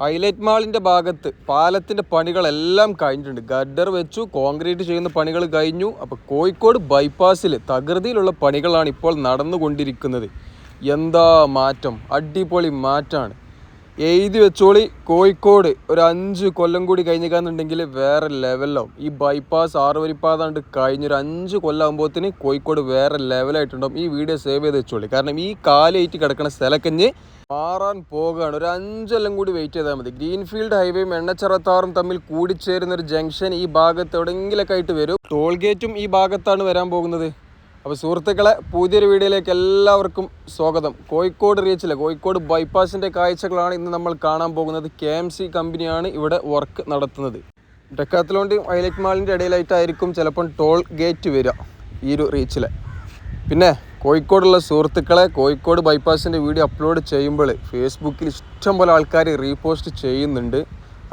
Highlight മാളിന്റെ ഭാഗത്ത് പാലത്തിന്റെ പണികളെല്ലാം കഴിഞ്ഞിട്ടുണ്ട്. ഗഡർ വെച്ചു കോൺക്രീറ്റ് ചെയ്യുന്ന പണികൾ കഴിഞ്ഞു. അപ്പോൾ കോഴിക്കോട് ബൈപ്പാസിൽ തകൃതിയിലുള്ള പണികളാണ് ഇപ്പോൾ നടന്നുകൊണ്ടിരിക്കുന്നത്. എന്താ മാറ്റം? അടിപൊളി മാറ്റമാണ് എഴുതി വെച്ചോളി കോഴിക്കോട് ഒരു അഞ്ച് കൊല്ലം കൂടി കഴിഞ്ഞിക്കാന്നുണ്ടെങ്കിൽ വേറെ ലെവലാവും ഈ ബൈപ്പാസ് ആറുവരിപ്പാതാണ്ട് കഴിഞ്ഞൊരു അഞ്ച് കൊല്ലാകുമ്പോഴത്തേന് കോഴിക്കോട് വേറെ ലെവലായിട്ടുണ്ടാവും. ഈ വീഡിയോ സേവ് ചെയ്ത് വെച്ചോളി. കാരണം ഈ കാലേറ്റ് കിടക്കുന്ന സ്ഥലക്കഞ്ഞ് മാറാൻ പോകുകയാണ് ഒരു അഞ്ചെല്ലാം കൂടി വെയിറ്റ് ചെയ്താൽ മതി. ഗ്രീൻഫീൽഡ് ഹൈവേയും എണ്ണച്ചറത്താറും തമ്മിൽ കൂടിച്ചേരുന്ന ഒരു ജംഗ്ഷൻ ഈ ഭാഗത്ത് എവിടെയെങ്കിലൊക്കെ ആയിട്ട് വരും. ടോൾ ഗേറ്റും ഈ ഭാഗത്താണ് വരാൻ പോകുന്നത്. അപ്പോൾ സുഹൃത്തുക്കളെ പുതിയൊരു വീഡിയോയിലേക്ക് എല്ലാവർക്കും സ്വാഗതം. കോഴിക്കോട് റീച്ചിലെ കോഴിക്കോട് ബൈപ്പാസിന്റെ കാഴ്ചകളാണ് ഇന്ന് നമ്മൾ കാണാൻ പോകുന്നത്. കെ എം സി കമ്പനിയാണ് ഇവിടെ വർക്ക് നടത്തുന്നത്. ഡെക്കാത്തലോണ്ടിയും ഹൈലൈറ്റ് മാളിന്റെ ഇടയിലായിട്ടായിരിക്കും ചിലപ്പം ടോൾ ഗേറ്റ് വരിക ഈ ഒരു റീച്ചിലെ പിന്നെ കോഴിക്കോടുള്ള സുഹൃത്തുക്കളെ കോഴിക്കോട് ബൈപ്പാസിന്റെ വീഡിയോ അപ്ലോഡ് ചെയ്യുമ്പോൾ ഫേസ്ബുക്കിൽ ഇഷ്ടം പോലെ ആൾക്കാർ റീപോസ്റ്റ് ചെയ്യുന്നുണ്ട്.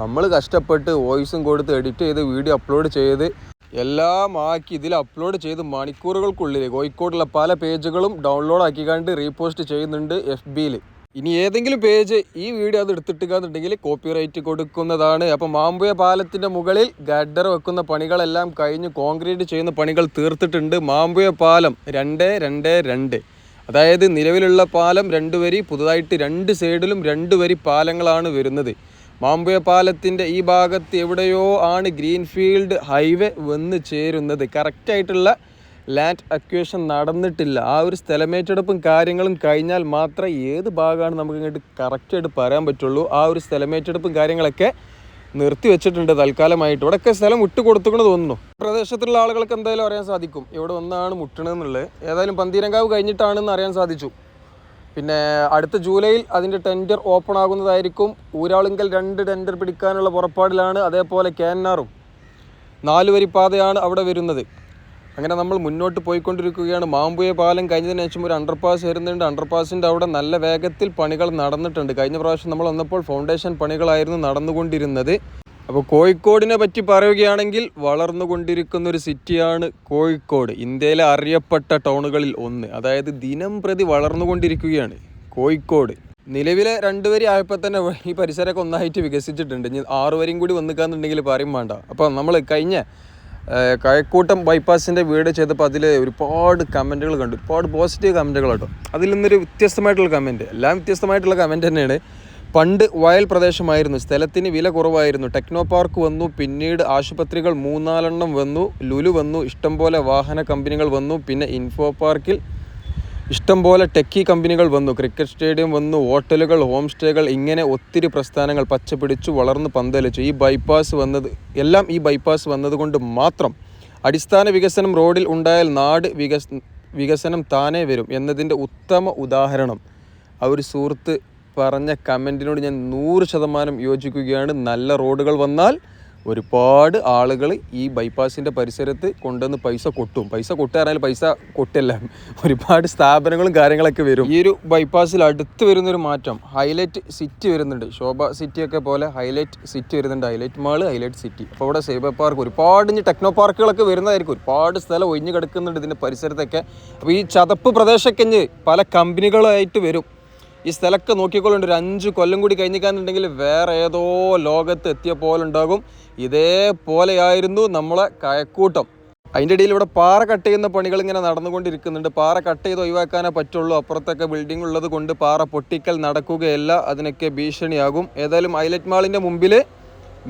നമ്മൾ കഷ്ടപ്പെട്ട് വോയിസും കൊടുത്ത് എഡിറ്റ് ചെയ്ത് വീഡിയോ അപ്ലോഡ് ചെയ്ത് എല്ലാം ആക്കി ഇതിൽ അപ്ലോഡ് ചെയ്ത് മണിക്കൂറുകൾക്കുള്ളിൽ കോഴിക്കോടുള്ള പല പേജുകളും ഡൗൺലോഡ് ആക്കിക്കാണ്ട് റീപോസ്റ്റ് ചെയ്യുന്നുണ്ട് എഫ് ബിയിൽ. ഇനി ഏതെങ്കിലും പേജ് ഈ വീഡിയോ അത് എടുത്തിട്ടുണ്ടെങ്കിൽ കോപ്പിറൈറ്റ് കൊടുക്കുന്നതാണ്. അപ്പോൾ മാമ്പുയ പാലത്തിന്റെ മുകളിൽ ഗഡർ വെക്കുന്ന പണികളെല്ലാം കഴിഞ്ഞ് കോൺക്രീറ്റ് ചെയ്യുന്ന പണികൾ തീർത്തിട്ടുണ്ട്. മാമ്പുയ പാലം രണ്ട് രണ്ട് രണ്ട്. അതായത് നിലവിലുള്ള പാലം രണ്ട് വരി പുതുതായിട്ട് രണ്ട് സൈഡിലും രണ്ട് വരി പാലങ്ങളാണ് വരുന്നത്. മാമ്പുയ പാലത്തിന്റെ ഈ ഭാഗത്ത് എവിടെയോ ആണ് ഗ്രീൻഫീൽഡ് ഹൈവേ വന്ന് ചേരുന്നത്. കറക്റ്റായിട്ടുള്ള ലാൻഡ് അക്വേഷൻ നടന്നിട്ടില്ല. ആ ഒരു സ്ഥലമേറ്റെടുപ്പും കാര്യങ്ങളും കഴിഞ്ഞാൽ മാത്രമേ ഏത് ഭാഗമാണ് നമുക്ക് ഇങ്ങോട്ട് കറക്റ്റായിട്ട് പറയാൻ പറ്റുള്ളൂ. ആ ഒരു സ്ഥലമേറ്റെടുപ്പും കാര്യങ്ങളൊക്കെ നിർത്തി വെച്ചിട്ടുണ്ട് തൽക്കാലമായിട്ട്. ഇവിടെയൊക്കെ സ്ഥലം വിട്ടു കൊടുത്തുകൊണ്ട് തോന്നുന്നു. പ്രദേശത്തുള്ള ആളുകൾക്ക് എന്തായാലും അറിയാൻ സാധിക്കും. ഇവിടെ ഒന്നാണ് മുട്ടണമെന്നുള്ളത് ഏതായാലും പന്തീരങ്കാവ് കഴിഞ്ഞിട്ടാണെന്ന് അറിയാൻ സാധിച്ചു. പിന്നെ അടുത്ത ജൂലൈയിൽ അതിന്റെ ടെൻഡർ ഓപ്പൺ ആകുന്നതായിരിക്കും. ഊരാളുങ്കൽ രണ്ട് ടെൻഡർ പിടിക്കാനുള്ള പുറപ്പാടിലാണ്. അതേപോലെ കേന്നാറും നാലുവരി പാതയാണ് അവിടെ വരുന്നത്. അങ്ങനെ നമ്മൾ മുന്നോട്ട് പോയിക്കൊണ്ടിരിക്കുകയാണ്. മാമ്പുയ പാലം കഴിഞ്ഞതിന് ശേഷം ഒരു അണ്ടർപാസ് വരുന്നുണ്ട്. അണ്ടർപാസിന്റെ അവിടെ നല്ല വേഗത്തിൽ പണികൾ നടന്നിട്ടുണ്ട്. കഴിഞ്ഞ പ്രാവശ്യം നമ്മൾ വന്നപ്പോൾ ഫൗണ്ടേഷൻ പണികളായിരുന്നു നടന്നുകൊണ്ടിരുന്നത്. അപ്പോൾ കോഴിക്കോടിനെ പറ്റി പറയുകയാണെങ്കിൽ വളർന്നുകൊണ്ടിരിക്കുന്ന ഒരു സിറ്റിയാണ് കോഴിക്കോട്. ഇന്ത്യയിലെ അറിയപ്പെട്ട ടൗണുകളിൽ ഒന്ന്. അതായത് ദിനം പ്രതി വളർന്നുകൊണ്ടിരിക്കുകയാണ് കോഴിക്കോട്. നിലവിലെ രണ്ട് വരി ആയപ്പോൾ തന്നെ ഈ പരിസരമൊക്കെ ഒന്നായിട്ട് വികസിച്ചിട്ടുണ്ട്. ഇനി ആറ് വരിയും കൂടി വന്നിക്കാന്നുണ്ടെങ്കിൽ പറയും വേണ്ട. അപ്പോൾ നമ്മൾ കഴിഞ്ഞ കഴക്കൂട്ടം ബൈപ്പാസിന്റെ വീട് ചെയ്തപ്പോൾ അതിൽ ഒരുപാട് കമന്റുകൾ കണ്ടു. ഒരുപാട് പോസിറ്റീവ് കമന്റുകൾ കേട്ടോ. അതിൽ നിന്നൊരു വ്യത്യസ്തമായിട്ടുള്ള കമന്റ് എല്ലാം വ്യത്യസ്തമായിട്ടുള്ള കമന്റ് തന്നെയാണ്. പണ്ട് വയൽ പ്രദേശമായിരുന്നു. സ്ഥലത്തിന് വില കുറവായിരുന്നു. ടെക്നോ പാർക്ക് വന്നു. പിന്നീട് ആശുപത്രികൾ മൂന്നാലെണ്ണം വന്നു. ലുലു വന്നു. ഇഷ്ടംപോലെ വാഹന കമ്പനികൾ വന്നു. പിന്നെ ഇൻഫോ പാർക്കിൽ ഇഷ്ടംപോലെ ടെക്കി കമ്പനികൾ വന്നു. ക്രിക്കറ്റ് സ്റ്റേഡിയം വന്നു ഹോട്ടലുകൾ ഹോം സ്റ്റേകൾ ഇങ്ങനെ ഒത്തിരി പ്രസ്ഥാനങ്ങൾ പച്ചപിടിച്ചു വളർന്ന് പന്തലിച്ചു. ഈ ബൈപ്പാസ് വന്നത് എല്ലാം ഈ ബൈപ്പാസ് വന്നതുകൊണ്ട് മാത്രം അടിസ്ഥാന വികസനം റോഡിൽ ഉണ്ടായാൽ നാട് വികസ് വികസനം താനേ വരും എന്നതിന്റെ ഉത്തമ ഉദാഹരണം. ആ ഒരു സുഹൃത്ത് പറഞ്ഞ കമന്റിനോട് ഞാൻ നൂറ് ശതമാനം യോജിക്കുകയാണ്. നല്ല റോഡുകൾ വന്നാൽ ഒരുപാട് ആളുകൾ ഈ ബൈപ്പാസിന്റെ പരിസരത്ത് കൊണ്ടുവന്ന് പൈസ കൊട്ടും. പൈസ കൊട്ടുകാരായാലും പൈസ കൊട്ടല്ല. ഒരുപാട് സ്ഥാപനങ്ങളും കാര്യങ്ങളൊക്കെ വരും. ഈ ഒരു ബൈപ്പാസിൽ അടുത്ത് വരുന്നൊരു മാറ്റം. ഹൈലൈറ്റ് സിറ്റി വരുന്നുണ്ട്. ശോഭ സിറ്റിയൊക്കെ പോലെ ഹൈലൈറ്റ് സിറ്റി വരുന്നുണ്ട്. Hilite mall Hilite City. അപ്പോൾ ഇവിടെ സേബ പാർക്ക് ഒരുപാട് ഇനി ടെക്നോ പാർക്കുകളൊക്കെ വരുന്നതായിരിക്കും. ഒരുപാട് സ്ഥലം ഒഴിഞ്ഞു കിടക്കുന്നുണ്ട് ഇതിന്റെ പരിസരത്തൊക്കെ. അപ്പോൾ ഈ ചതപ്പ് പ്രദേശമൊക്കെ പല കമ്പനികളായിട്ട് വരും. ഈ സ്ഥലമൊക്കെ നോക്കിക്കൊള്ളുണ്ട് ഒരു അഞ്ച് കൊല്ലം കൂടി കഴിഞ്ഞിക്കാന്നുണ്ടെങ്കിൽ വേറെ ഏതോ ലോകത്ത് എത്തിയ പോലെ ഉണ്ടാകും. ഇതേപോലെയായിരുന്നു നമ്മളെ കയക്കൂട്ടം. അതിന്റെ ഇടയിൽ ഇവിടെ പാറ കട്ട് ചെയ്യുന്ന പണികൾ ഇങ്ങനെ നടന്നുകൊണ്ടിരിക്കുന്നുണ്ട്. പാറ കട്ട് ചെയ്ത് ഒഴിവാക്കാനേ പറ്റുള്ളൂ. അപ്പുറത്തൊക്കെ ബിൽഡിംഗ് ഉള്ളത് കൊണ്ട് പാറ പൊട്ടിക്കൽ നടക്കുകയല്ല. അതിനൊക്കെ ഭീഷണിയാകും. ഏതായാലും ഐലറ്റ് മാളിന്റെ മുമ്പിൽ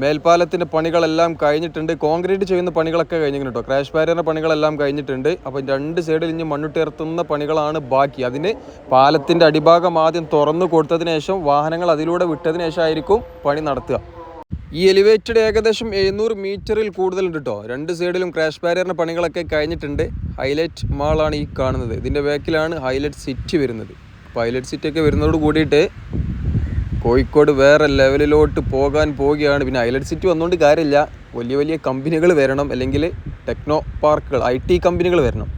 മേൽപ്പാലത്തിന്റെ പണികളെല്ലാം കഴിഞ്ഞിട്ടുണ്ട്. കോൺക്രീറ്റ് ചെയ്യുന്ന പണികളൊക്കെ കഴിഞ്ഞിട്ടുണ്ട് കേട്ടോ ക്രാഷ് ബാരിയറിന്റെ പണികളെല്ലാം കഴിഞ്ഞിട്ടുണ്ട്. അപ്പം രണ്ട് സൈഡിൽ ഇനി മണ്ണിട്ടുയർത്തുന്ന പണികളാണ് ബാക്കി. അതിന് പാലത്തിന്റെ അടിഭാഗം ആദ്യം തുറന്നു കൊടുത്തതിന് ശേഷം വാഹനങ്ങൾ അതിലൂടെ വിട്ടതിന് ശേഷം ആയിരിക്കും പണി നടത്തുക. ഈ എലിവേറ്റഡ് ഏകദേശം എഴുന്നൂറ് മീറ്ററിൽ കൂടുതലുണ്ട് കേട്ടോ രണ്ട് സൈഡിലും ക്രാഷ് ബാരിയറിന്റെ പണികളൊക്കെ കഴിഞ്ഞിട്ടുണ്ട്. ഹൈലൈറ്റ് മാളാണ് ഈ കാണുന്നത്. ഇതിന്റെ ബാക്കിലാണ് ഹൈലൈറ്റ് സിറ്റി വരുന്നത്. അപ്പോൾ ഹൈലൈറ്റ് സിറ്റിയൊക്കെ വരുന്നതോട് കൂടിയിട്ട് കോഴിക്കോട് വേറെ ലെവലിലോട്ട് പോകാൻ പോവുകയാണ്. പിന്നെ ഹൈലൈറ്റ് സിറ്റി വന്നുകൊണ്ട് കാര്യമില്ല വലിയ വലിയ കമ്പനികൾ വരണം. അല്ലെങ്കിൽ ടെക്നോ പാർക്കുകൾ ഐ ടി കമ്പനികൾ വരണം.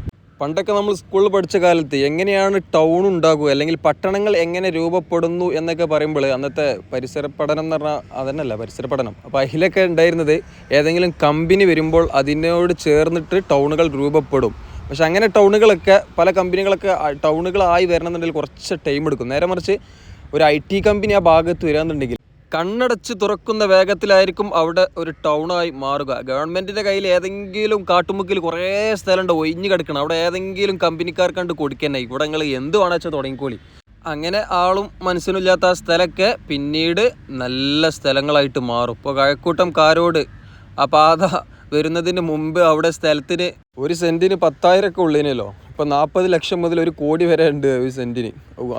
പണ്ടൊക്കെ നമ്മൾ സ്കൂളിൽ പഠിച്ച കാലത്ത് എങ്ങനെയാണ് ടൗൺ ഉണ്ടാകുക? അല്ലെങ്കിൽ പട്ടണങ്ങൾ എങ്ങനെ രൂപപ്പെടുന്നു എന്നൊക്കെ പറയുമ്പോൾ അന്നത്തെ പരിസര പഠനം എന്ന് പറഞ്ഞാൽ അതന്നല്ല പരിസര പഠനം. അപ്പോൾ അതിലൊക്കെ ഉണ്ടായിരുന്നത് ഏതെങ്കിലും കമ്പനി വരുമ്പോൾ അതിനോട് ചേർന്നിട്ട് ടൗണുകൾ രൂപപ്പെടും. പക്ഷെ അങ്ങനെ ടൗണുകളൊക്കെ പല കമ്പനികളൊക്കെ ടൗണുകളായി വരണമെന്നുണ്ടെങ്കിൽ കുറച്ച് ടൈം എടുക്കും. നേരെ മറിച്ച് ഒരു ഐ ടി കമ്പനി ആ ഭാഗത്ത് വരാന്നുണ്ടെങ്കിൽ കണ്ണടച്ച് തുറക്കുന്ന വേഗത്തിലായിരിക്കും അവിടെ ഒരു ടൗണായി മാറുക. ഗവൺമെന്റിന്റെ കയ്യിൽ ഏതെങ്കിലും കാട്ടുമുക്കിൽ കുറേ സ്ഥലമുണ്ട് ഒഴിഞ്ഞു കിടക്കണം. അവിടെ ഏതെങ്കിലും കമ്പനിക്കാർ കണ്ട് കൊടുക്കന്നെ. ഇവിടെ നിങ്ങൾ എന്ത് വേണമെച്ചാൽ തുടങ്ങിക്കോളി. അങ്ങനെ ആളും മനസ്സിനില്ലാത്ത ആ സ്ഥലമൊക്കെ പിന്നീട് നല്ല സ്ഥലങ്ങളായിട്ട് മാറും. ഇപ്പോൾ കഴക്കൂട്ടം കാരോട് ആ പാത വരുന്നതിന് മുമ്പ് അവിടെ സ്ഥലത്തിന് ഒരു സെന്റിന് പത്തായിരമൊക്കെ ഉള്ളതിനല്ലോ ഇപ്പം നാൽപ്പത് ലക്ഷം മുതൽ ഒരു കോടി വരെ ഉണ്ട് ഒരു സെന്റിന്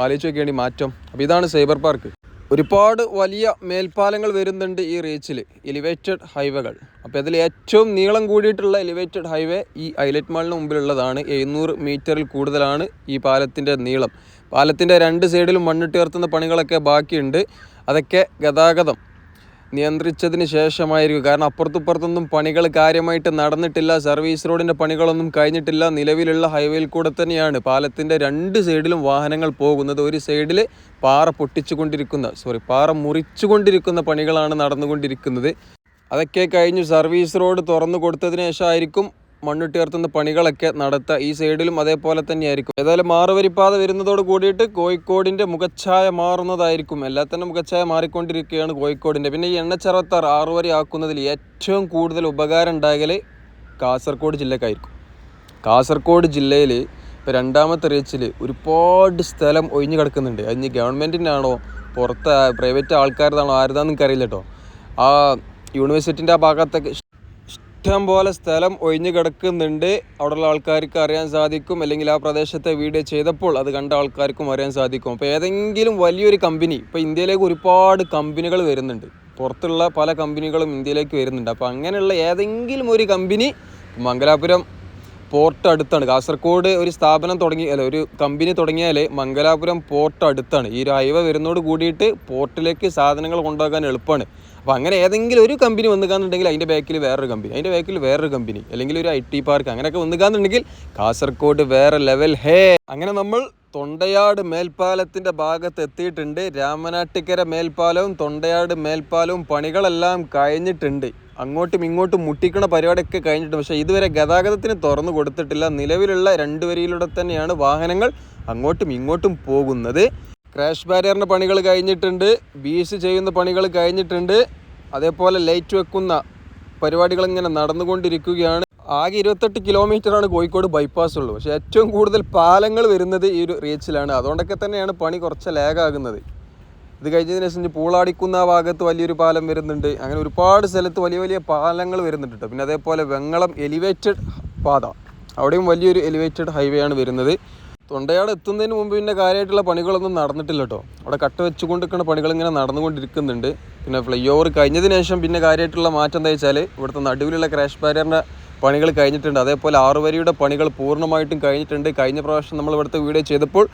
ആലോചിച്ച് നോക്കിയാണെങ്കിൽ മാറ്റം. അപ്പോൾ ഇതാണ് സൈബർ പാർക്ക്. ഒരുപാട് വലിയ മേൽപ്പാലങ്ങൾ വരുന്നുണ്ട് ഈ റീച്ചിൽ എലിവേറ്റഡ് ഹൈവേകൾ അപ്പോൾ ഇതിൽ ഏറ്റവും നീളം കൂടിയിട്ടുള്ള എലിവേറ്റഡ് ഹൈവേ ഈ ഐലറ്റ് മാളിന് മുമ്പിലുള്ളതാണ്. എഴുന്നൂറ് മീറ്ററിൽ കൂടുതലാണ് ഈ പാലത്തിന്റെ നീളം. പാലത്തിന്റെ രണ്ട് സൈഡിലും മണ്ണിട്ട് ഉയർത്തുന്ന പണികളൊക്കെ ബാക്കിയുണ്ട്. അതൊക്കെ ഗതാഗതം. നിയന്ത്രിച്ചതിന് ശേഷമായിരിക്കും. കാരണം അപ്പുറത്തുപ്പുറത്തൊന്നും പണികൾ കാര്യമായിട്ട് നടന്നിട്ടില്ല. സർവീസ് റോഡിന്റെ പണികളൊന്നും കഴിഞ്ഞിട്ടില്ല. നിലവിലുള്ള ഹൈവേയിൽ കൂടെ തന്നെയാണ് പാലത്തിന്റെ രണ്ട് സൈഡിലും വാഹനങ്ങൾ പോകുന്നത്. ഒരു സൈഡിൽ പാറ പൊട്ടിച്ചുകൊണ്ടിരിക്കുന്ന സോറി പാറ മുറിച്ചുകൊണ്ടിരിക്കുന്ന പണികളാണ് നടന്നുകൊണ്ടിരിക്കുന്നത്. അതൊക്കെ കഴിഞ്ഞ് സർവീസ് റോഡ് തുറന്നു കൊടുത്തതിന് ശേഷമായിരിക്കും മണ്ണിട്ടുയർത്തുന്ന പണികളൊക്കെ നടത്തുക ഈ സൈഡിലും അതേപോലെ തന്നെയായിരിക്കും. ഏതായാലും മാറുവരിപ്പാത വരുന്നതോട് കൂടിയിട്ട് കോഴിക്കോടിന്റെ മുഖച്ഛായ മാറുന്നതായിരിക്കും. എല്ലാത്തന്നെ മുഖച്ഛായ മാറിക്കൊണ്ടിരിക്കുകയാണ് കോഴിക്കോടിന്റെ. പിന്നെ ഈ എണ്ണച്ചറത്താർ ആറുവരി ആക്കുന്നതിൽ ഏറ്റവും കൂടുതൽ ഉപകാരം ഉണ്ടാകൽ കാസർഗോഡ് ജില്ലക്കായിരിക്കും. കാസർഗോഡ് ജില്ലയിൽ ഇപ്പോൾ രണ്ടാമത്തെ റീച്ചിൽ ഒരുപാട് സ്ഥലം ഒഴിഞ്ഞു കിടക്കുന്നുണ്ട്. അതിന് ഗവൺമെന്റിന്റെ ആണോ പുറത്ത് പ്രൈവറ്റ് ആൾക്കാരതാണോ ആരുതാണെന്ന് എനിക്കറിയില്ല കേട്ടോ. ആ യൂണിവേഴ്സിറ്റിന്റെ ആ ഭാഗത്തൊക്കെ ഇഷ്ടം പോലെ സ്ഥലം ഒഴിഞ്ഞു കിടക്കുന്നുണ്ട്. അവിടെയുള്ള ആൾക്കാർക്ക് അറിയാൻ സാധിക്കും. അല്ലെങ്കിൽ ആ പ്രദേശത്തെ വീഡിയോ ചെയ്തപ്പോൾ അത് കണ്ട ആൾക്കാർക്കും അറിയാൻ സാധിക്കും. അപ്പോൾ ഏതെങ്കിലും വലിയൊരു കമ്പനി ഇപ്പോൾ ഇന്ത്യയിലേക്ക് ഒരുപാട് കമ്പനികൾ വരുന്നുണ്ട്. പുറത്തുള്ള പല കമ്പനികളും ഇന്ത്യയിലേക്ക് വരുന്നുണ്ട്. അപ്പോൾ അങ്ങനെയുള്ള ഏതെങ്കിലും ഒരു കമ്പനി മംഗലാപുരം പോർട്ട് അടുത്താണ്. കാസർഗോഡ് ഒരു സ്ഥാപനം തുടങ്ങി അല്ല ഒരു കമ്പനി തുടങ്ങിയാൽ മംഗലാപുരം പോർട്ട് അടുത്താണ്. ഈ ഒരു അയവ വരുന്നതോട് കൂടിയിട്ട് പോർട്ടിലേക്ക് സാധനങ്ങൾ കൊണ്ടുപോകാൻ എളുപ്പമാണ്. അപ്പോൾ അങ്ങനെ ഏതെങ്കിലും ഒരു കമ്പനി വന്നുകാന്നുണ്ടെങ്കിൽ അതിന്റെ ബാക്കിൽ വേറൊരു കമ്പനി അതിന്റെ ബാക്കിൽ വേറൊരു കമ്പനി അല്ലെങ്കിൽ ഒരു ഐ ടി പാർക്ക് അങ്ങനെയൊക്കെ വന്നുകാന്നുണ്ടെങ്കിൽ കാസർഗോഡ് വേറെ ലെവൽ ഹേ. അങ്ങനെ നമ്മൾ തൊണ്ടയാട് മേൽപ്പാലത്തിന്റെ ഭാഗത്ത് എത്തിയിട്ടുണ്ട്. രാമനാട്ടിക്കര മേൽപ്പാലവും തൊണ്ടയാട് മേൽപ്പാലവും പണികളെല്ലാം കഴിഞ്ഞിട്ടുണ്ട്. അങ്ങോട്ടും ഇങ്ങോട്ടും മുട്ടിക്കണ പരിപാടിയൊക്കെ കഴിഞ്ഞിട്ടുണ്ട്. പക്ഷേ ഇതുവരെ ഗതാഗതത്തിന് തുറന്നു കൊടുത്തിട്ടില്ല. നിലവിലുള്ള രണ്ട് വരിയിലൂടെ തന്നെയാണ് വാഹനങ്ങൾ അങ്ങോട്ടും ഇങ്ങോട്ടും പോകുന്നത്. ക്രാഷ് ബാരിയറിന്റെ പണികൾ കഴിഞ്ഞിട്ടുണ്ട് ബീസ് ചെയ്യുന്ന പണികൾ കഴിഞ്ഞിട്ടുണ്ട്. അതേപോലെ ലൈറ്റ് വെക്കുന്ന പരിപാടികൾ ഇങ്ങനെ നടന്നുകൊണ്ടിരിക്കുകയാണ്. ആകെ ഇരുപത്തെട്ട് കിലോമീറ്ററാണ് കോഴിക്കോട് ബൈപ്പാസ് ഉള്ളൂ. പക്ഷേ ഏറ്റവും കൂടുതൽ പാലങ്ങൾ വരുന്നത് ഈ ഒരു റീച്ചിലാണ് അതുകൊണ്ടൊക്കെ തന്നെയാണ് പണി കുറച്ച് ലാഗാകുന്നത് ഇത് കഴിഞ്ഞതിന് ശേഷം പൂളാടിക്കുന്ന ഭാഗത്ത് വലിയൊരു പാലം വരുന്നുണ്ട്. അങ്ങനെ ഒരുപാട് സ്ഥലത്ത് വലിയ വലിയ പാലങ്ങൾ വരുന്നുണ്ട്. പിന്നെ അതേപോലെ വെങ്ങളം എലിവേറ്റഡ് പാത. അവിടെയും വലിയൊരു എലിവേറ്റഡ് ഹൈവേ ആണ് വരുന്നത്. തൊണ്ടയാട് എത്തുന്നതിന് മുമ്പ് പിന്നെ കാര്യമായിട്ടുള്ള പണികളൊന്നും നടന്നിട്ടില്ല കേട്ടോ അവിടെ കട്ട വെച്ചുകൊണ്ടിരിക്കുന്ന പണികൾ ഇങ്ങനെ നടന്നുകൊണ്ടിരിക്കുന്നുണ്ട്. പിന്നെ ഫ്ലൈ ഓവർ കഴിഞ്ഞതിന് ശേഷം പിന്നെ കാര്യമായിട്ടുള്ള മാറ്റം എന്താ വെച്ചാൽ ഇവിടുത്തെ നടുവിലുള്ള ക്രാഷ് ബാരിയറിന്റെ പണികൾ കഴിഞ്ഞിട്ടുണ്ട്. അതേപോലെ ആറുവരിയുടെ പണികൾ പൂർണമായിട്ടും കഴിഞ്ഞിട്ടുണ്ട്. കഴിഞ്ഞ പ്രാവശ്യം നമ്മൾ ഇവിടുത്തെ വീഡിയോ ചെയ്തപ്പോൾ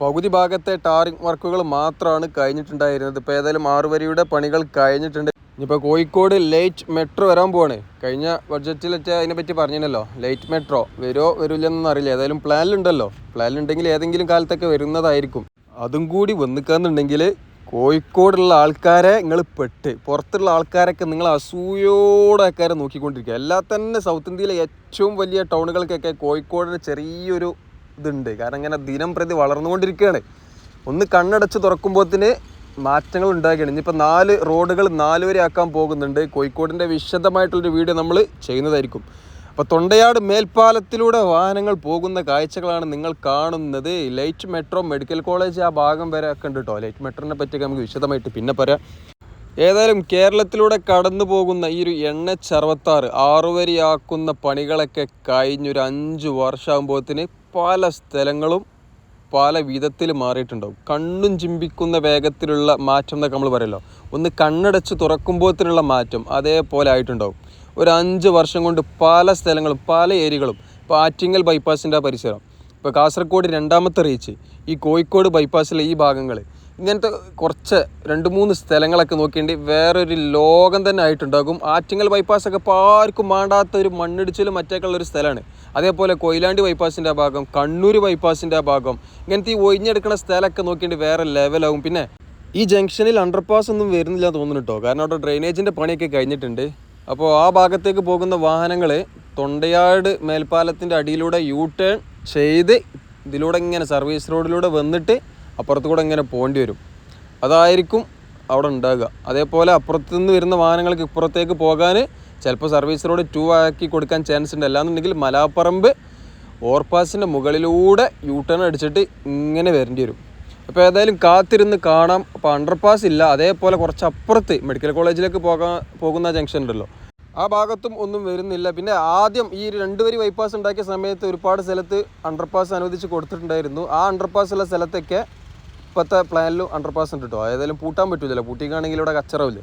പകുതി ഭാഗത്തെ ടാറിംഗ് വർക്കുകൾ മാത്രമാണ് കഴിഞ്ഞിട്ടുണ്ടായിരുന്നത്. ഇപ്പോൾ ഏതായാലും ആറുവരിയുടെ പണികൾ കഴിഞ്ഞിട്ടുണ്ട്. ഇനിയിപ്പോൾ കോഴിക്കോട് ലൈറ്റ് മെട്രോ വരാൻ പോവാണ്. കഴിഞ്ഞ ബഡ്ജറ്റിലൊക്കെ അതിനെപ്പറ്റി പറഞ്ഞിരുന്നല്ലോ. ലൈറ്റ് മെട്രോ വരുമോ വരില്ലെന്നൊന്നും അറിയില്ല. ഏതായാലും പ്ലാനിലുണ്ടല്ലോ. പ്ലാനിലുണ്ടെങ്കിൽ ഏതെങ്കിലും കാലത്തൊക്കെ വരുന്നതായിരിക്കും. അതും കൂടി വന്നിക്കാന്നുണ്ടെങ്കിൽ കോഴിക്കോടുള്ള ആൾക്കാരെ നിങ്ങൾ പെട്ട് പുറത്തുള്ള ആൾക്കാരൊക്കെ നിങ്ങൾ അസൂയോടെ ആൾക്കാരെ നോക്കിക്കൊണ്ടിരിക്കുക. എല്ലാ തന്നെ സൗത്ത് ഇന്ത്യയിലെ ഏറ്റവും വലിയ ടൗണുകൾക്കൊക്കെ കോഴിക്കോടിന് ചെറിയൊരു ഇതുണ്ട്. കാരണം ഇങ്ങനെ ദിനം പ്രതി വളർന്നുകൊണ്ടിരിക്കുകയാണ്. ഒന്ന് കണ്ണടച്ച് തുറക്കുമ്പോഴത്തിന് മാറ്റങ്ങൾ ഉണ്ടാക്കിയാണ്. ഇനിയിപ്പോൾ നാല് റോഡുകൾ നാല് വരെ ആക്കാൻ പോകുന്നുണ്ട്. കോഴിക്കോടിന്റെ വിശദമായിട്ടുള്ളൊരു വീഡിയോ നമ്മൾ ചെയ്യുന്നതായിരിക്കും. അപ്പോൾ തൊണ്ടയാട് മേൽപ്പാലത്തിലൂടെ വാഹനങ്ങൾ പോകുന്ന കാഴ്ചകളാണ് നിങ്ങൾ കാണുന്നത്. ലൈറ്റ് മെട്രോ മെഡിക്കൽ കോളേജ് ആ ഭാഗം വരെ ഒക്കെ ഉണ്ട് കേട്ടോ ലൈറ്റ് മെട്രോനെ പറ്റിയൊക്കെ നമുക്ക് വിശദമായിട്ട് പിന്നെ പറയാം. ഏതായാലും കേരളത്തിലൂടെ കടന്നു പോകുന്ന ഈ ഒരു എണ്ണ ചർവത്താറ് ആറുവരിയാക്കുന്ന പണികളൊക്കെ കഴിഞ്ഞൊരു അഞ്ച് വർഷമാകുമ്പോഴത്തിന് പല സ്ഥലങ്ങളും പല വിധത്തിൽ മാറിയിട്ടുണ്ടാവും. കണ്ണും ചിമ്പിക്കുന്ന വേഗത്തിലുള്ള മാറ്റം എന്നൊക്കെ നമ്മൾ പറയല്ലോ. ഒന്ന് കണ്ണടച്ച് തുറക്കുമ്പോഴത്തിനുള്ള മാറ്റം അതേപോലെ ആയിട്ടുണ്ടാവും. ഒരു അഞ്ച് വർഷം കൊണ്ട് പല സ്ഥലങ്ങളും പല ഏരിയകളും. ഇപ്പോൾ ആറ്റിങ്ങൽ ബൈപ്പാസിന്റെ പരിസരം. ഇപ്പോൾ കാസർഗോഡ് രണ്ടാമത്തെ റീച്ച്. ഈ കോഴിക്കോട് ബൈപ്പാസിലെ ഈ ഭാഗങ്ങൾ ഇങ്ങനത്തെ കുറച്ച് രണ്ട് മൂന്ന് സ്ഥലങ്ങളൊക്കെ നോക്കിയിട്ട് വേറൊരു ലോകം തന്നെ ആയിട്ടുണ്ടാകും. ആറ്റിങ്ങൽ ബൈപ്പാസൊക്കെ ഇപ്പോൾ ആർക്കും മാണ്ടാത്ത ഒരു മണ്ണിടിച്ചിലും മറ്റേക്കുള്ള ഒരു സ്ഥലമാണ് അതേപോലെ കൊയിലാണ്ടി ബൈപ്പാസിന്റെ ഭാഗം കണ്ണൂർ ബൈപ്പാസിന്റെ ഭാഗം ഇങ്ങനത്തെ ഈ ഒഴിഞ്ഞെടുക്കുന്ന സ്ഥലമൊക്കെ നോക്കിയിട്ട് വേറെ ലെവലാകും പിന്നെ ഈ ജംഗ്ഷനിൽ അണ്ടർപാസ് ഒന്നും വരുന്നില്ല തോന്നുന്നു കേട്ടോ കാരണം അവിടെ ഡ്രെയിനേജിന്റെ പണിയൊക്കെ കഴിഞ്ഞിട്ടുണ്ട്. അപ്പോൾ ആ ഭാഗത്തേക്ക് പോകുന്ന വാഹനങ്ങൾ തൊണ്ടയാട് മേൽപ്പാലത്തിന്റെ അടിയിലൂടെ യൂ ടേൺ ചെയ്ത് ഇതിലൂടെ ഇങ്ങനെ സർവീസ് റോഡിലൂടെ വന്നിട്ട് അപ്പുറത്ത് കൂടെ ഇങ്ങനെ പോകേണ്ടി വരും. അതായിരിക്കും അവിടെ ഉണ്ടാകുക. അതേപോലെ അപ്പുറത്തു നിന്ന് വരുന്ന വാഹനങ്ങൾക്ക് ഇപ്പുറത്തേക്ക് പോകാൻ ചിലപ്പോൾ സർവീസ് റോഡ് ടു ആക്കി കൊടുക്കാൻ ചാൻസ് ഉണ്ട്. അല്ലാന്നുണ്ടെങ്കിൽ മലാപ്പറമ്പ് ഓവർപാസിന്റെ മുകളിലൂടെ യൂ ടേൺ അടിച്ചിട്ട് ഇങ്ങനെ വരേണ്ടി വരും. അപ്പോൾ ഏതായാലും കാത്തിരുന്ന് കാണാം. അപ്പോൾ അണ്ടർപാസ് ഇല്ല. അതേപോലെ കുറച്ച് അപ്പുറത്ത് മെഡിക്കൽ കോളേജിലേക്ക് പോകാൻ പോകുന്ന ജംഗ്ഷൻ ഉണ്ടല്ലോ. ആ ഭാഗത്തും ഒന്നും വരുന്നില്ല. പിന്നെ ആദ്യം ഈ രണ്ട് വരി ബൈപ്പാസ് ഉണ്ടാക്കിയ സമയത്ത് ഒരുപാട് സ്ഥലത്ത് അണ്ടർപാസ് അനുവദിച്ച് കൊടുത്തിട്ടുണ്ടായിരുന്നു. ആ അണ്ടർപാസ് ഉള്ള സ്ഥലത്തൊക്കെ ഇപ്പോഴത്തെ പ്ലാനിലും ഹൺഡ്രഡ് പെർസെന്റ് കിട്ടും ഏതായാലും പൂട്ടാൻ പറ്റില്ലല്ലോ പൂട്ടിക്കാണെങ്കിൽ ഇവിടെ കച്ചറവില്ല.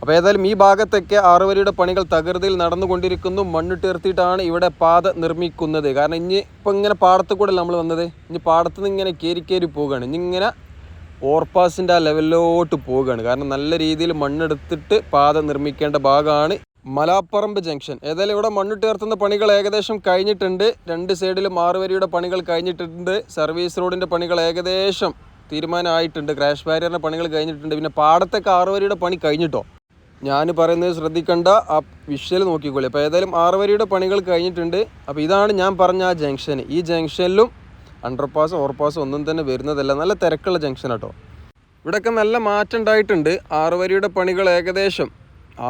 അപ്പോൾ ഏതായാലും ഈ ഭാഗത്തൊക്കെ ആറുവരിയുടെ പണികൾ തകൃതിയിൽ നടന്നുകൊണ്ടിരിക്കുന്നു. മണ്ണിട്ടേർത്തിയിട്ടാണ് ഇവിടെ പാത നിർമ്മിക്കുന്നത്. കാരണം ഇനി ഇപ്പം ഇങ്ങനെ പാടത്ത് കൂടെ നമ്മൾ വന്നത്? ഇനി പാടത്ത് നിന്ന് ഇങ്ങനെ കയറി കയറി പോവുകയാണ്. ഇനി ഇങ്ങനെ ഓർപ്പാസിന്റെ ആ ലെവലിലോട്ട് പോവുകയാണ്. കാരണം നല്ല രീതിയിൽ മണ്ണെടുത്തിട്ട് പാത നിർമ്മിക്കേണ്ട ഭാഗമാണ് മലാപ്പറമ്പ് ജംഗ്ഷൻ. ഏതായാലും ഇവിടെ മണ്ണിട്ടേർത്തുന്ന പണികൾ ഏകദേശം കഴിഞ്ഞിട്ടുണ്ട്. രണ്ട് സൈഡിലും ആറുവരിയുടെ പണികൾ കഴിഞ്ഞിട്ടുണ്ട്. സർവീസ് റോഡിന്റെ പണികൾ ഏകദേശം തീരുമാനമായിട്ടുണ്ട്. ക്രാഷ് ബാരിയറിന്റെ പണികൾ കഴിഞ്ഞിട്ടുണ്ട്. പിന്നെ പാടത്തെ ആറുവരിയുടെ പണി കഴിഞ്ഞിട്ടോ? ഞാൻ പറയുന്നത് ശ്രദ്ധിക്കേണ്ട ആ വിഷ്വൽ നോക്കിക്കോളി. അപ്പോൾ ഏതായാലും ആറുവരിയുടെ പണികൾ കഴിഞ്ഞിട്ടുണ്ട്. അപ്പോൾ ഇതാണ് ഞാൻ പറഞ്ഞ ആ ജംഗ്ഷൻ ഈ ജംഗ്ഷനിലും അണ്ടർപാസ് ഓവർപാസ് ഒന്നും തന്നെ വരുന്നതല്ല. നല്ല തിരക്കുള്ള ജംഗ്ഷൻ കേട്ടോ ഇവിടെയൊക്കെ നല്ല മാറ്റം ഉണ്ടായിട്ടുണ്ട്. ആറുവരിയുടെ പണികൾ ഏകദേശം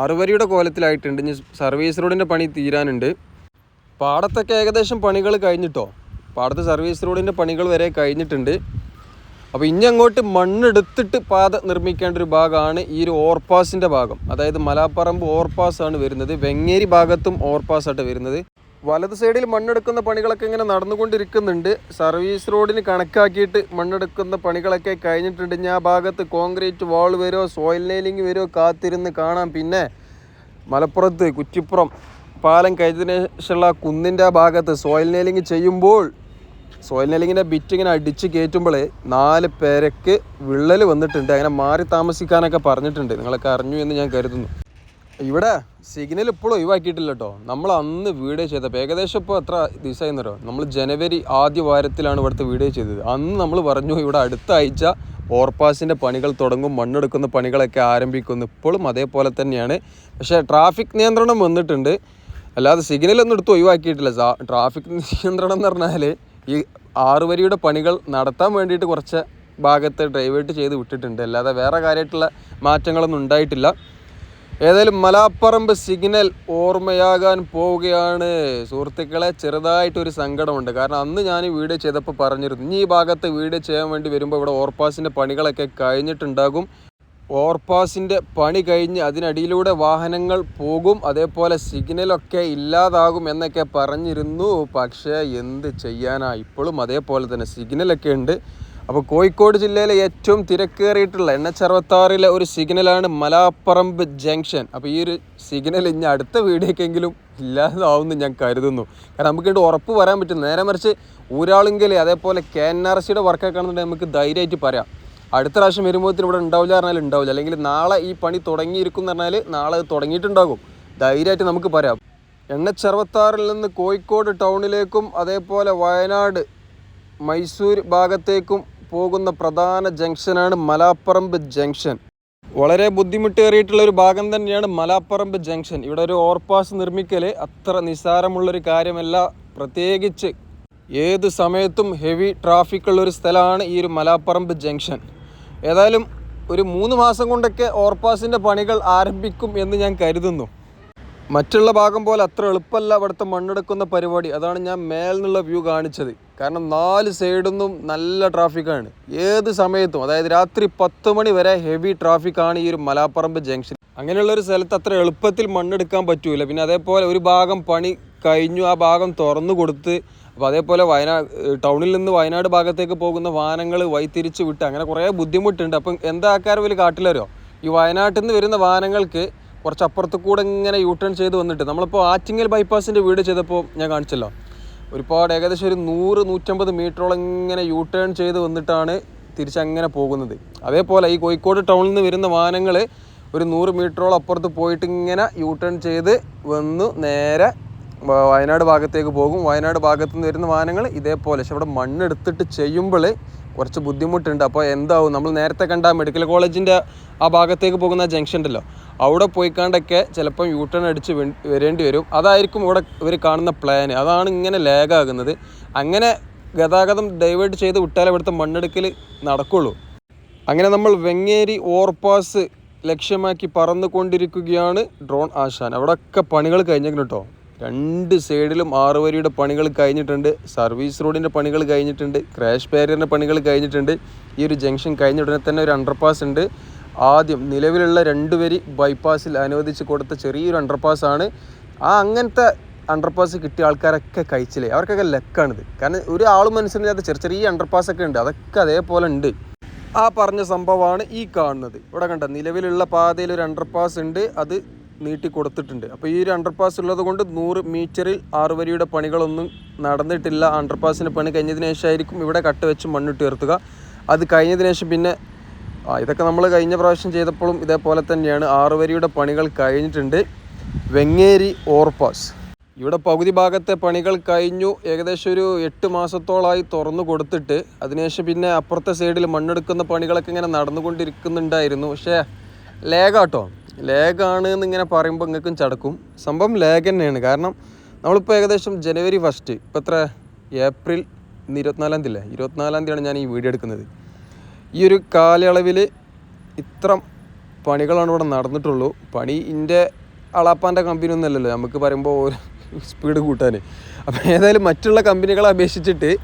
ആറുവരിയുടെ കോലത്തിലായിട്ടുണ്ട്. ഇനി സർവീസ് റോഡിന്റെ പണി തീരാനുണ്ട്. പാടത്തൊക്കെ ഏകദേശം പണികൾ കഴിഞ്ഞിട്ടോ? പാടത്ത് സർവീസ് റോഡിന്റെ പണികൾ വരെ കഴിഞ്ഞിട്ടുണ്ട്. അപ്പോൾ ഇനി അങ്ങോട്ട് മണ്ണെടുത്തിട്ട് പാത നിർമ്മിക്കേണ്ട ഒരു ഭാഗമാണ് ഈ ഒരു ഓവർപാസിന്റെ ഭാഗം. അതായത് മലാപ്പറമ്പ് ഓവർപാസ് ആണ് വരുന്നത്. വെങ്ങേരി ഭാഗത്തും ഓവർപാസ് ആയിട്ട് വരുന്നത്. വലത് സൈഡിൽ മണ്ണെടുക്കുന്ന പണികളൊക്കെ ഇങ്ങനെ നടന്നുകൊണ്ടിരിക്കുന്നുണ്ട്. സർവീസ് റോഡിന് കണക്കാക്കിയിട്ട് മണ്ണെടുക്കുന്ന പണികളൊക്കെ കഴിഞ്ഞിട്ടുണ്ട്. ഞാൻ ആ ഭാഗത്ത് കോൺക്രീറ്റ് വാൾ വരുമോ സോയിൽ നെയിലിംഗ് വരുമോ കാത്തിരുന്ന് കാണാം. പിന്നെ മലപ്പുറത്ത് കുറ്റിപ്പുറം പാലം കഴിഞ്ഞതിന് ശേഷമുള്ള കുന്നിന്റെ ആ ഭാഗത്ത് സോയിൽ നെയിലിംഗ് ചെയ്യുമ്പോൾ സോയിൽ നെല്ലിങ്ങിന്റെ ബിറ്റ് ഇങ്ങനെ അടിച്ച് കയറ്റുമ്പോൾ നാല് പേരക്ക് വിള്ളൽ വന്നിട്ടുണ്ട്. അങ്ങനെ മാറി താമസിക്കാനൊക്കെ പറഞ്ഞിട്ടുണ്ട്. നിങ്ങളൊക്കെ അറിഞ്ഞു എന്ന് ഞാൻ കരുതുന്നു. ഇവിടെ സിഗ്നൽ ഇപ്പോഴും ഒഴിവാക്കിയിട്ടില്ല കേട്ടോ. നമ്മൾ അന്ന് വീഡിയോ ചെയ്തപ്പോൾ ഏകദേശം ഇപ്പോൾ എത്ര ദിവസമായിരുന്നോ നമ്മൾ ജനുവരി ആദ്യ വാരത്തിലാണ് ഇവിടുത്തെ വീഡിയോ ചെയ്തത്. അന്ന് നമ്മൾ പറഞ്ഞു ഇവിടെ അടുത്ത ആഴ്ച ഓവർപാസിന്റെ പണികൾ തുടങ്ങും മണ്ണെടുക്കുന്ന പണികളൊക്കെ ആരംഭിക്കുന്നു. ഇപ്പോഴും അതേപോലെ തന്നെയാണ്. പക്ഷേ ട്രാഫിക് നിയന്ത്രണം വന്നിട്ടുണ്ട്. അല്ലാതെ സിഗ്നലൊന്നും എടുത്ത് ഒഴിവാക്കിയിട്ടില്ല. ട്രാഫിക് നിയന്ത്രണം എന്ന് പറഞ്ഞാൽ ഈ ആറുവരിയുടെ പണികൾ നടത്താൻ വേണ്ടിയിട്ട് കുറച്ച് ഭാഗത്ത് ഡ്രൈവേറ്റ് ചെയ്ത് വിട്ടിട്ടുണ്ട്. അല്ലാതെ വേറെ കാര്യമായിട്ടുള്ള മാറ്റങ്ങളൊന്നും ഉണ്ടായിട്ടില്ല. ഏതായാലും മലാപ്പറമ്പ് സിഗ്നൽ ഓർമ്മയാകാൻ പോവുകയാണ്. സുഹൃത്തുക്കളെ ചെറുതായിട്ടൊരു സങ്കടമുണ്ട്. കാരണം അന്ന് ഞാൻ വീഡിയോ ചെയ്തപ്പോൾ പറഞ്ഞിരുന്നു ഇനി ഈ ഭാഗത്ത് വീഡിയോ ചെയ്യാൻ വേണ്ടി വരുമ്പോൾ ഇവിടെ ഓവർപാസിന്റെ പണികളൊക്കെ കഴിഞ്ഞിട്ടുണ്ടാകും. ഓവർപാസിന്റെ പണി കഴിഞ്ഞ് അതിനടിയിലൂടെ വാഹനങ്ങൾ പോകും അതേപോലെ സിഗ്നലൊക്കെ ഇല്ലാതാകും എന്നൊക്കെ പറഞ്ഞിരുന്നു. പക്ഷേ എന്ത് ചെയ്യാനാ? ഇപ്പോഴും അതേപോലെ തന്നെ സിഗ്നലൊക്കെ ഉണ്ട്. അപ്പോൾ കോഴിക്കോട് ജില്ലയിലെ ഏറ്റവും തിരക്കേറിയിട്ടുള്ള എൻ എച്ച് ഒരു സിഗ്നലാണ് മലാപ്പറമ്പ് ജംഗ്ഷൻ. അപ്പോൾ ഈ ഒരു സിഗ്നൽ ഇനി അടുത്ത വീഡിയോക്കെങ്കിലും ഇല്ലാതാവുമെന്ന് ഞാൻ കരുതുന്നു. കാരണം നമുക്ക് ഇത് ഉറപ്പ് പറയാൻ പറ്റും. നേരെ മറിച്ച് ഊരാളുങ്കൽ അതേപോലെ കെ എൻ ആർ സിയുടെ വർക്കൊക്കെ ആണെന്നുണ്ടെങ്കിൽ നമുക്ക് ധൈര്യമായിട്ട് പറയാം. അടുത്ത പ്രാവശ്യം വരുമ്പോഴത്തേനും ഇവിടെ ഉണ്ടാവില്ല പറഞ്ഞാൽ ഉണ്ടാവില്ല. അല്ലെങ്കിൽ നാളെ ഈ പണി തുടങ്ങിയിരിക്കും എന്ന് പറഞ്ഞാൽ നാളെ അത് തുടങ്ങിയിട്ടുണ്ടാകും. ധൈര്യമായിട്ട് നമുക്ക് പറയാം. എണ്ണ ചെറുപത്താറിൽ നിന്ന് കോഴിക്കോട് ടൗണിലേക്കും അതേപോലെ വയനാട് മൈസൂർ ഭാഗത്തേക്കും പോകുന്ന പ്രധാന ജംഗ്ഷനാണ് മലാപ്പറമ്പ് ജംഗ്ഷൻ. വളരെ ബുദ്ധിമുട്ടേറിയിട്ടുള്ള ഒരു ഭാഗം തന്നെയാണ് മലാപ്പറമ്പ് ജംഗ്ഷൻ. ഇവിടെ ഒരു ഓവർപാസ് നിർമ്മിക്കൽ അത്ര നിസ്സാരമുള്ളൊരു കാര്യമല്ല. പ്രത്യേകിച്ച് ഏത് സമയത്തും ഹെവി ട്രാഫിക് ഉള്ള ഒരു സ്ഥലമാണ് ഈ ഒരു മലാപ്പറമ്പ് ജംഗ്ഷൻ. ഏതായാലും ഒരു മൂന്ന് മാസം കൊണ്ടൊക്കെ ഓവർപാസിന്റെ പണികൾ ആരംഭിക്കും എന്ന് ഞാൻ കരുതുന്നു. മറ്റുള്ള ഭാഗം പോലെ അത്ര എളുപ്പമല്ല ഇവിടുത്തെ മണ്ണെടുക്കുന്ന പരിപാടി. അതാണ് ഞാൻ മേൽ നിന്നുള്ള വ്യൂ കാണിച്ചത്. കാരണം നാല് സൈഡിൽ നല്ല ട്രാഫിക്കാണ്. ഏത് സമയത്തും അതായത് രാത്രി പത്ത് മണി വരെ ഹെവി ട്രാഫിക്കാണ് ഈ ഒരു മലാപ്പറമ്പ് ജംഗ്ഷൻ. അങ്ങനെയുള്ള ഒരു സ്ഥലത്ത് അത്ര എളുപ്പത്തിൽ മണ്ണെടുക്കാൻ പറ്റൂല. പിന്നെ അതേപോലെ ഒരു ഭാഗം പണി കഴിഞ്ഞു ആ ഭാഗം തുറന്നു കൊടുത്ത് അപ്പോൾ അതേപോലെ വയനാട് ടൗണിൽ നിന്ന് വയനാട് ഭാഗത്തേക്ക് പോകുന്ന വാഹനങ്ങൾ വൈത്തിരിച്ച് വിട്ട് അങ്ങനെ കുറേ ബുദ്ധിമുട്ടുണ്ട്. അപ്പം എന്താ ആൾക്കാർ വലിയ കാട്ടിലരോ ഈ വയനാട്ടിൽ നിന്ന് വരുന്ന വാഹനങ്ങൾക്ക് കുറച്ച് അപ്പുറത്ത് കൂടെ ഇങ്ങനെ യൂ ടേൺ ചെയ്ത് വന്നിട്ട് നമ്മളിപ്പോൾ ആറ്റിങ്ങൽ ബൈപ്പാസിന്റെ വീട് ചെയ്തപ്പോൾ ഞാൻ കാണിച്ചല്ലോ. ഒരുപാട് ഏകദേശം ഒരു നൂറ് നൂറ്റമ്പത് മീറ്ററോളം ഇങ്ങനെ യൂ ടേൺ ചെയ്ത് വന്നിട്ടാണ് തിരിച്ചങ്ങനെ പോകുന്നത്. അതേപോലെ ഈ കോഴിക്കോട് ടൗണിൽ നിന്ന് വരുന്ന വാഹനങ്ങൾ ഒരു നൂറ് മീറ്ററോളം അപ്പുറത്ത് പോയിട്ട് ഇങ്ങനെ യൂ ടേൺ ചെയ്ത് വന്നു നേരെ വയനാട് ഭാഗത്തേക്ക് പോകും. വയനാട് ഭാഗത്തു നിന്ന് വരുന്ന വാഹനങ്ങൾ ഇതേപോലെ. പക്ഷെ അവിടെ മണ്ണെടുത്തിട്ട് ചെയ്യുമ്പോൾ കുറച്ച് ബുദ്ധിമുട്ടുണ്ട്. അപ്പോൾ എന്താവും? നമ്മൾ നേരത്തെ കണ്ട മെഡിക്കൽ കോളേജിന്റെ ആ ഭാഗത്തേക്ക് പോകുന്ന ജംഗ്ഷൻ ഉണ്ടല്ലോ. അവിടെ പോയിക്കാണ്ടൊക്കെ ചിലപ്പം യൂ ടേൺ അടിച്ച് വരേണ്ടി വരും. അതായിരിക്കും ഇവിടെ ഇവർ കാണുന്ന പ്ലാൻ അതാണ് ഇങ്ങനെ ലാഗാകുന്നത്. അങ്ങനെ ഗതാഗതം ഡൈവേർട്ട് ചെയ്ത് വിട്ടാൽ ഇവിടുത്തെ മണ്ണെടുക്കൽ നടക്കുള്ളൂ. അങ്ങനെ നമ്മൾ വെങ്ങേരി ഓവർപാസ് ലക്ഷ്യമാക്കി പറന്നുകൊണ്ടിരിക്കുകയാണ് ഡ്രോൺ ആശാൻ. അവിടെയൊക്കെ പണികൾ കഴിഞ്ഞെങ്കിലും കേട്ടോ രണ്ട് സൈഡിലും ആറ് വരിയുടെ പണികൾ കഴിഞ്ഞിട്ടുണ്ട്. സർവീസ് റോഡിന്റെ പണികൾ കഴിഞ്ഞിട്ടുണ്ട്. ക്രാഷ് ബാരിയറിന്റെ പണികൾ കഴിഞ്ഞിട്ടുണ്ട്. ഈ ഒരു ജംഗ്ഷൻ കഴിഞ്ഞ ഉടനെ തന്നെ ഒരു അണ്ടർപാസ് ഉണ്ട്. ആദ്യം നിലവിലുള്ള രണ്ട് വരി ബൈപ്പാസിൽ അനുവദിച്ച് കൊടുത്ത ചെറിയൊരു അണ്ടർപാസ് ആണ്. ആ അങ്ങനത്തെ അണ്ടർപാസ് കിട്ടിയ ആൾക്കാരൊക്കെ കഴിച്ചില്ലേ? അവർക്കൊക്കെ ലക്കാണിത്. കാരണം ഒരു ആളും മനസ്സിലാത്ത ചെറിയ ചെറിയ അണ്ടർപാസ് ഒക്കെ ഉണ്ട്. അതൊക്കെ അതേപോലെ ഉണ്ട്. ആ പറഞ്ഞ സംഭവമാണ് ഈ കാണുന്നത്. ഇവിടെ കണ്ട നിലവിലുള്ള പാതയിൽ ഒരു അണ്ടർപാസ് ഉണ്ട്. അത് നീട്ടി കൊടുത്തിട്ടുണ്ട്. അപ്പോൾ ഈ ഒരു അണ്ടർപാസ് ഉള്ളത് കൊണ്ട് നൂറ് മീറ്ററിൽ ആറ് വരിയുടെ പണികളൊന്നും നടന്നിട്ടില്ല. അണ്ടർപാസിന് പണി കഴിഞ്ഞതിന് ശേഷമായിരിക്കും ഇവിടെ കട്ട് വെച്ച് മണ്ണിട്ട് ഉയർത്തുക. അത് കഴിഞ്ഞതിന് ശേഷം പിന്നെ ആ ഇതൊക്കെ നമ്മൾ കഴിഞ്ഞ പ്രാവശ്യം ചെയ്തപ്പോഴും ഇതേപോലെ തന്നെയാണ്. ആറ് വരിയുടെ പണികൾ കഴിഞ്ഞിട്ടുണ്ട്. വെങ്ങേരി ഓർപാസ് ഇവിടെ പകുതി ഭാഗത്തെ പണികൾ കഴിഞ്ഞു. ഏകദേശം ഒരു എട്ട് മാസത്തോളമായി തുറന്നു കൊടുത്തിട്ട് അതിനുശേഷം പിന്നെ അപ്പുറത്തെ സൈഡിൽ മണ്ണെടുക്കുന്ന പണികളൊക്കെ ഇങ്ങനെ നടന്നുകൊണ്ടിരിക്കുന്നുണ്ടായിരുന്നു. പക്ഷേ ലേഗാട്ടോ ലേഗാണ് എന്നിങ്ങനെ പറയുമ്പോൾ നിങ്ങൾക്കും ചടക്കും. സംഭവം ലേഗ് തന്നെയാണ്. കാരണം നമ്മളിപ്പോൾ ഏകദേശം ജനുവരി ഫസ്റ്റ് ഇപ്പോൾ എത്ര? ഏപ്രിൽ ഇന്ന് ഇരുപത്തിനാലാം തീയതി അല്ലേ? ഇരുപത്തിനാലാം തീയതിയാണ് ഞാൻ ഈ വീഡിയോ എടുക്കുന്നത്. ഈ ഒരു കാലയളവിൽ ഇത്ര പണികളാണ് ഇവിടെ നടന്നിട്ടുള്ളൂ. പണി ഇന്റെ അളാപ്പാന്റെ കമ്പനി ഒന്നും അല്ലല്ലോ. നമുക്ക് പറയുമ്പോൾ സ്പീഡ് കൂട്ടാൻ അപ്പോൾ ഏതായാലും മറ്റുള്ള കമ്പനികളെ അപേക്ഷിച്ചിട്ട്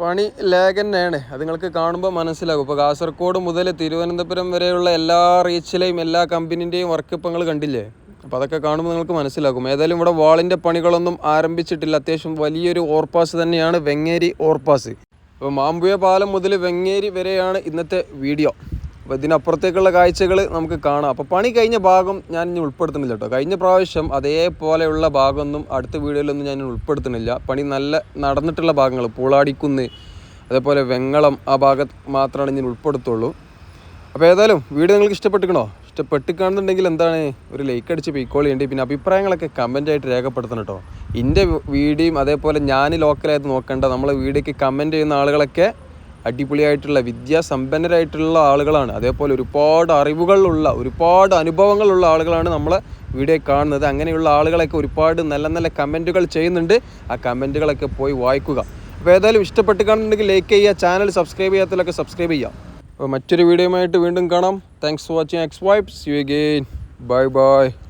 പണി ലേഖൻ തന്നെയാണ് അത് നിങ്ങൾക്ക് കാണുമ്പോൾ മനസ്സിലാകും. ഇപ്പോൾ കാസർഗോഡ് മുതൽ തിരുവനന്തപുരം വരെയുള്ള എല്ലാ റീച്ചിലെയും എല്ലാ കമ്പനീന്റെയും വർക്ക് ഇപ്പം നിങ്ങൾ കണ്ടില്ലേ? അപ്പോൾ അതൊക്കെ കാണുമ്പോൾ നിങ്ങൾക്ക് മനസ്സിലാകും. ഏതായാലും ഇവിടെ വാളിന്റെ പണികളൊന്നും ആരംഭിച്ചിട്ടില്ല. അത്യാവശ്യം വലിയൊരു ഓർപ്പാസ് തന്നെയാണ് വെങ്ങേരി ഓർപ്പാസ് അപ്പോൾ മാമ്പുയ പാലം മുതൽ വെങ്ങേരി വരെയാണ് ഇന്നത്തെ വീഡിയോ. അപ്പോൾ ഇതിനപ്പുറത്തേക്കുള്ള കാഴ്ചകൾ നമുക്ക് കാണാം. അപ്പോൾ പണി കഴിഞ്ഞ ഭാഗം ഞാൻ ഇനി ഉൾപ്പെടുത്തുന്നില്ല കേട്ടോ. കഴിഞ്ഞ പ്രാവശ്യം അതേപോലെയുള്ള ഭാഗമൊന്നും അടുത്ത വീഡിയോയിലൊന്നും ഞാൻ ഉൾപ്പെടുത്തുന്നില്ല. പണി നല്ല നടന്നിട്ടുള്ള ഭാഗങ്ങൾ പൂളാടിക്കുന്ന് അതേപോലെ വെങ്ങളം ആ ഭാഗത്ത് മാത്രമാണ് ഞാൻ ഉൾപ്പെടുത്തുള്ളൂ. അപ്പോൾ ഏതായാലും വീഡിയോ നിങ്ങൾക്ക് ഇഷ്ടപ്പെട്ടിക്കണോ ഇഷ്ടപ്പെട്ടിക്കാണെന്നുണ്ടെങ്കിൽ എന്താണ്? ഒരു ലൈക്ക് അടിച്ച് പിക്കോൾ ചെയ്യേണ്ടി പിന്നെ അഭിപ്രായങ്ങളൊക്കെ കമന്റ് ആയിട്ട് രേഖപ്പെടുത്തണം കേട്ടോ. എന്റെ വീഡിയോയും അതേപോലെ ഞാൻ ലോക്കലായിട്ട് നോക്കേണ്ട. നമ്മളെ വീഡിയോയ്ക്ക് കമന്റ് ചെയ്യുന്ന ആളുകളൊക്കെ അടിപൊളിയായിട്ടുള്ള വിദ്യാസമ്പന്നരായിട്ടുള്ള ആളുകളാണ്. അതേപോലെ ഒരുപാട് അറിവുകളുള്ള ഒരുപാട് അനുഭവങ്ങളുള്ള ആളുകളാണ് നമ്മളെ വീഡിയോ കാണുന്നത്. അങ്ങനെയുള്ള ആളുകളൊക്കെ ഒരുപാട് നല്ല നല്ല കമന്റുകൾ ചെയ്യുന്നുണ്ട്. ആ കമന്റുകളൊക്കെ പോയി വായിക്കുക. അപ്പോൾ ഏതായാലും ഇഷ്ടപ്പെട്ട് കാണുന്നുണ്ടെങ്കിൽ ലൈക്ക് ചെയ്യുക ചാനൽ സബ്സ്ക്രൈബ് ചെയ്യാത്തതിലൊക്കെ സബ്സ്ക്രൈബ് ചെയ്യാം അപ്പോൾ മറ്റൊരു വീഡിയോയുമായിട്ട് വീണ്ടും കാണാം. Thanks for watching X vibes you again bye bye